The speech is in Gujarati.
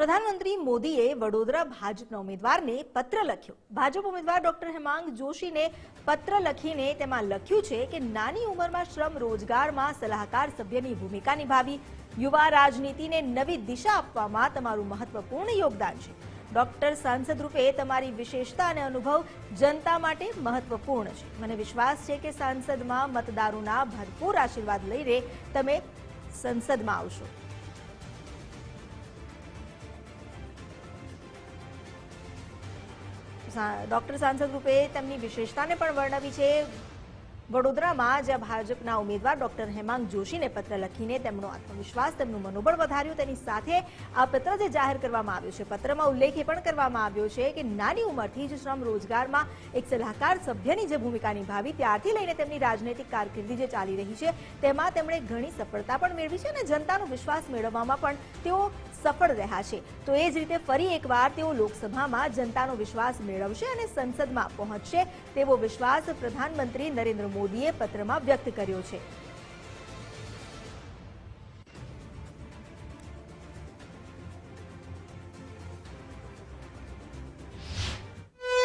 પ્રધાનમંત્રી મોદીએ વડોદરા ભાજપના ઉમેદવારને પત્ર લખ્યો. ભાજપ ઉમેદવાર ડોક્ટર હેમાંગ જોશીને પત્ર લખીને તેમાં લખ્યું છે કે નાની ઉંમરમાં શ્રમ રોજગારમાં સલાહકાર સભ્યની ભૂમિકા નિભાવી, યુવા રાજનીતિને નવી દિશા આપવામાં તમારું મહત્વપૂર્ણ યોગદાન છે. ડોક્ટર સાંસદ રૂપે તમારી વિશેષતા અને અનુભવ જનતા માટે મહત્વપૂર્ણ છે. મને વિશ્વાસ છે કે સાંસદમાં મતદારોના ભરપૂર આશીર્વાદ લઈને તમે સંસદમાં આવશો. ડોક્ટર સાંસદ રૂપે તેમની વિશેષતાને પણ વર્ણવી છે. વડોદરામાં જ્યાં ભાજપના ઉમેદવાર ડોક્ટર હેમાંગ જોશીને પત્ર લખીને તેમનો આત્મવિશ્વાસ, તેમનું મનોબળ વધાર્યું. તેની સાથે આ પત્ર જે જાહેર કરવામાં આવ્યો છે, પત્રમાં ઉલ્લેખ એ પણ કરવામાં આવ્યો છે કે નાની ઉંમરથી જ શ્રમ રોજગારમાં એક સલાહકાર સભ્યની જે ભૂમિકા નિભાવી, ત્યારથી લઈને તેમની રાજનૈતિક કારકિર્દી જે ચાલી રહી છે, તેમાં તેમણે ઘણી સફળતા પણ મેળવી છે અને જનતાનો વિશ્વાસ મેળવવામાં પણ તેઓ સફળ રહ્યા છે. તો એ જ રીતે ફરી એકવાર તેઓ લોકસભામાં જનતાનો વિશ્વાસ મેળવશે અને સંસદમાં પહોંચશે તેવો વિશ્વાસ પ્રધાનમંત્રી નરેન્દ્ર મોદીએ પત્રમાં વ્યક્ત કર્યો છે.